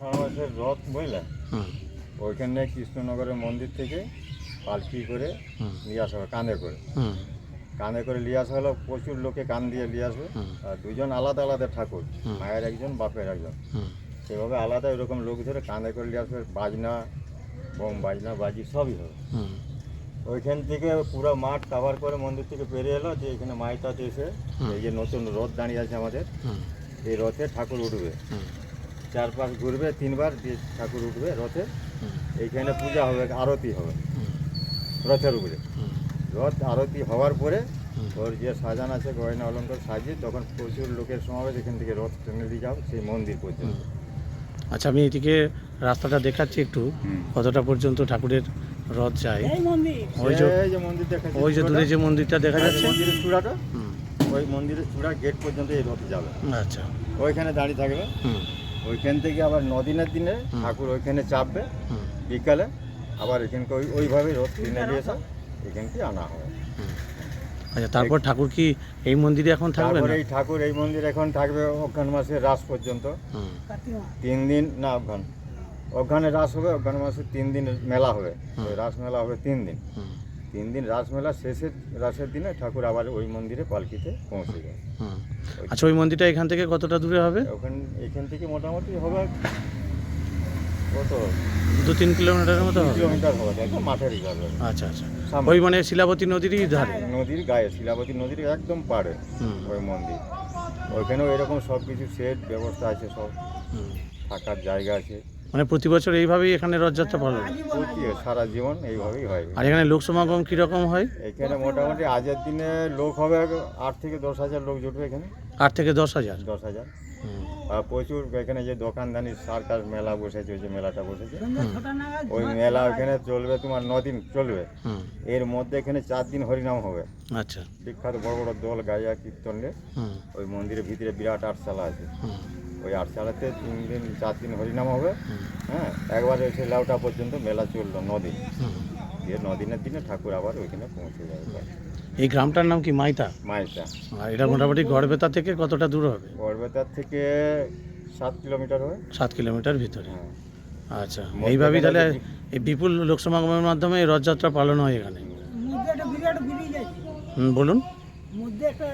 শ্রাবণ মাসের রথ বুঝলে? ওইখানে কৃষ্ণনগরের মন্দির থেকে পালকি করে নিয়ে আসা হবে কাঁধে করে। হুম। কাঁধে করে নিয়ে আসা হলো প্রচুর লোকে কান দিয়ে নিয়ে আসবে আর দুজন আলাদা আলাদা ঠাকুর মায়ের একজন বাপের একজন। সেভাবে আলাদা এরকম লোক ধরে কাঁধে করে নিয়ে আসবে বাজনা বোম বাজনা বাজি সবই হবে। হুম। ওইখান থেকে পুরো মাঠ কাভার করে মন্দির থেকে বেরিয়ে এলো যে এখানে মাইতাতে এসে। এই যে নতুন রথ দাঁড়িয়ে আছে আমাদের। এই রথে ঠাকুর উঠবে। হুম। চারপাশ ঘুরবে তিনবার দিয়ে ঠাকুর উঠবে রথে। এইখানে পূজা হবে আরতি হবে। রথের উপরে। রথ আরতি হওয়ার পরে ওর যে সাজান আছে গয়না অলঙ্কার সাজিয়ে তখন প্রচুর লোকের সমাবেশ এখান থেকে রথ টেনে দিয়ে যাও সেই মন্দির পর্যন্ত। আচ্ছা আমি এদিকে রাস্তাটা দেখাচ্ছি একটু। কতটা পর্যন্ত ঠাকুরের রথ যায়। ওই যে যে মন্দির দেখা ওই যে দূরে যে মন্দিরটা দেখা যাচ্ছে। মন্দিরের চূড়াটা ওই মন্দিরের চূড়া গেট পর্যন্ত এই রথ যাবে। আচ্ছা। ওইখানে দাঁড়িয়ে থাকবে। ওইখান থেকে আবার নদিনের দিনে ঠাকুর ওইখানে চাপবে। বিকালে আবার এখানকে ওই ওইভাবে রথ টেনে দিয়ে এসে এখানকে আনা হবে। আচ্ছা তারপর ঠাকুর কি এই মন্দিরে এখন থাকবে না? এই ঠাকুর এই মন্দির এখন থাকবে অজ্ঞান মাসের রাস পর্যন্ত। তিন দিন না অজ্ঞান অজ্ঞানে রাস হবে অজ্ঞান মাসে তিন দিন মেলা হবে। ওই রাস মেলা হবে তিন দিন। তিন দিন রাস মেলা শেষের রাসের দিনে ঠাকুর আবার ওই মন্দিরে পালকিতে পৌঁছে যায়। আচ্ছা ওই মন্দিরটা এখান থেকে কতটা দূরে হবে? ওখান এখান থেকে মোটামুটি হবে কত? দু তিন কিলোমিটারের মতো হবে। কিলোমিটার হবে একদম মাঠের আচ্ছা আচ্ছা। ওই মানে শিলাবতী নদীরই ধারে? নদীর গায়ে শিলাবতী নদীর একদম পাড়ে ওই মন্দির। ওইখানেও এরকম সব কিছু সেট ব্যবস্থা আছে সব। থাকার জায়গা আছে। মানে প্রতি বছর এইভাবেই এখানে রথযাত্রা পালন প্রতি সারা জীবন এইভাবেই হয়। আর এখানে লোক সমাগম কীরকম হয়? এখানে মোটামুটি আজের দিনে লোক হবে আট থেকে দশ হাজার লোক জুটবে এখানে। আট থেকে দশ হাজার? দশ হাজার। আর প্রচুর এখানে যে দোকানদানি সার্কাস মেলা বসেছে ওই যে মেলাটা বসেছে। ওই মেলা ওখানে চলবে তোমার দিন চলবে। হুম। এর মধ্যে এখানে চার দিন হরিনাম হবে। আচ্ছা। বিখ্যাত বড় বড় দল গাইয়া কীর্তন নিয়ে হুম। ওই মন্দিরের ভিতরে বিরাট আটশালা আছে। হুম। ওই আটশালাতে তিন দিন চার দিন হরিনাম হবে। হ্যাঁ একবার এসে লাউটা পর্যন্ত মেলা চলল নদিন দিয়ে নদিনের দিনে ঠাকুর আবার ওইখানে পৌঁছে যাবে। এই গ্রামটার নাম কি মাইতা? মাইতা। আর এটা মোটামুটি গড়বেতা থেকে কতটা দূর হবে? গড়বেতার থেকে সাত কিলোমিটার হবে। সাত কিলোমিটার ভিতরে। হ্যাঁ। আচ্ছা এইভাবেই তাহলে এই বিপুল লোক সমাগমের মাধ্যমে এই রথযাত্রা পালন হয় এখানে? বলুন। মধ্যে একটা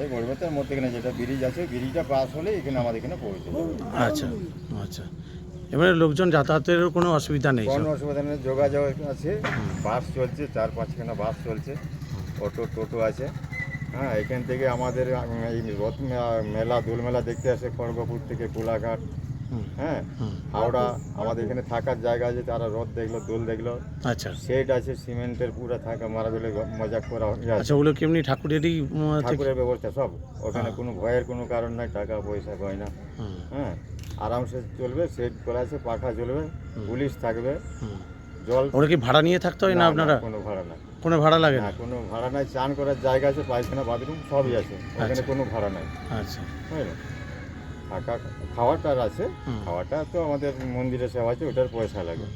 এই গড়বেতার মধ্যে এখানে যেটা ব্রিজ আছে ব্রিজটা পাস হলে এখানে আমাদের এখানে পৌঁছে যাবে। আচ্ছা আচ্ছা। এবারে লোকজন যাতায়াতের কোনো অসুবিধা নেই কোনো অসুবিধা নেই যোগাযোগ আছে বাস চলছে চার পাঁচখানা বাস চলছে অটো টোটো আছে। হ্যাঁ এখান থেকে আমাদের এই রথ মেলা দোল মেলা দেখতে আসে খড়গপুর থেকে কোলাঘাট। হ্যাঁ হাওড়া আমাদের এখানে থাকার জায়গা আছে তারা রথ দেখল দোল দেখল। আচ্ছা। সেট আছে সিমেন্টের পুরো থাকা মার্বেলে মজা করা ইয়ে আচ্ছা ওগুলো কি এমনি ঠাকুরেরই ঠাকুরের ব্যবস্থা সব। ওখানে হ্যাঁ। কোনো ভয়ের কোনো কারণ নাই টাকা পয়সা গয়না হুম, হ্যাঁ আরামসে চলবে সেট করা আছে পাখা চলবে পুলিশ থাকবে জল ওরা কি ভাড়া নিয়ে থাকতে হয় না না, আপনারা? কোনো ভাড়া নাই। কোনো ভাড়া লাগে না? না কোনো ভাড়া নাই চান করার জায়গা আছে পায়খানা বাথরুম সবই আছে। ওখানে আচ্ছা। কোনো ভাড়া নাই। আচ্ছা। থাকা খাওয়াটার আছে। খাওয়াটা তো আমাদের মন্দিরে সেবা আছে ওটার পয়সা লাগে।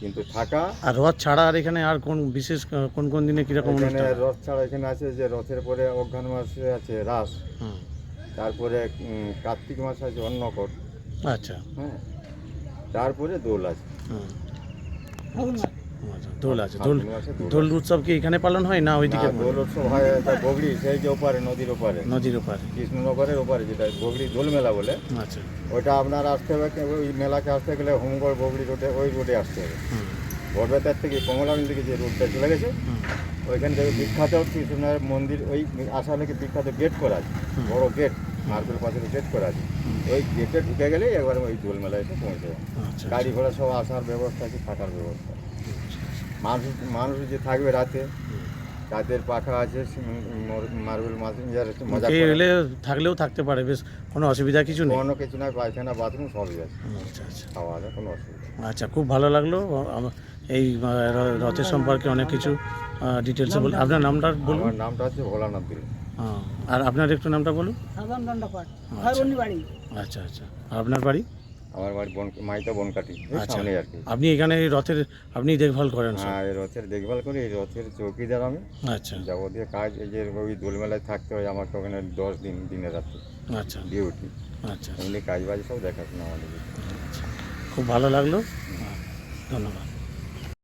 কিন্তু থাকা আর রথ ছাড়া আর এখানে আর কোন বিশেষ কোন কোন দিনে কীরকম এখানে রথ ছাড়া এখানে আছে যে রথের পরে অজ্ঞান মাসে আছে রাস। হুম, তারপরে কার্তিক মাসে আছে অন্নকট। আচ্ছা। হ্যাঁ। তারপরে দোল আছে। মাস। আচ্ছা, দোল আছে দোল দোল দোল উৎসব কি এখানে পালন হয় না ওইদিকে? দোল উৎসব হয় বগড়ি সেই যে ওপারে নদীর ওপারে। নদীর ওপারে। কৃষ্ণনগরের ওপারে যেটা বগড়ি দোল মেলা বলে। আচ্ছা। ওইটা আপনার আসতে হবে ওই মেলাকে আসতে গেলে হোমগড় বগড়ি রোডে ওই রোডে আসতে হবে। বড়বেতার থেকে কমলামিল থেকে যে রোডটা চলে গেছে ওইখান থেকে বিখ্যাত কৃষ্ণের মন্দির ওই আসার থেকে বিখ্যাত গেট করা আছে বড় গেট মার্বেল পাশে গেট করা আছে। ওই গেটে ঢুকে গেলেই একবার ওই দোল মেলা এসে পৌঁছে যাবে। আচ্ছা গাড়ি ঘোড়া সব আসার ব্যবস্থা আছে থাকার ব্যবস্থা মানুষ মানুষ যে থাকবে রাতে রাতের পাখা আছে মার্বেল মাছ মজা এলে থাকলেও থাকতে পারে বেশ কোনো অসুবিধা কিছু নেই। কোনো কিছু না পায়খানা বাথরুম সবই আছে। আচ্ছা আচ্ছা। খাওয়া দাওয়া কোনো অসুবিধা আচ্ছা খুব ভালো লাগল। এই রথের সম্পর্কে অনেক কিছু ডিটেলসে বলুন আপনার নামটা বলুন। আমার নামটা হচ্ছে ভোলানাথ দিল হ্যাঁ, আর আপনার একটু নামটা বলুন। আচ্ছা। আচ্ছা আচ্ছা। আর আপনার বাড়ি? আমার বাড়ি বন মাইতা বনকাটি আচ্ছা। সামনে আর কি। আপনি এখানে এই রথের আপনি দেখভাল করেন হ্যাঁ এই রথের দেখভাল করি এই রথের চৌকিদার আমি। আচ্ছা। যাবতীয় কাজ এই যে ওই দোলমেলায় থাকতে হয় আমাকে ওখানে দশ দিন দিনে রাত্রে। আচ্ছা। ডিউটি। আচ্ছা। এমনি কাজ বাজ সব দেখাশোনা আমাদের। খুব ভালো লাগল। ধন্যবাদ।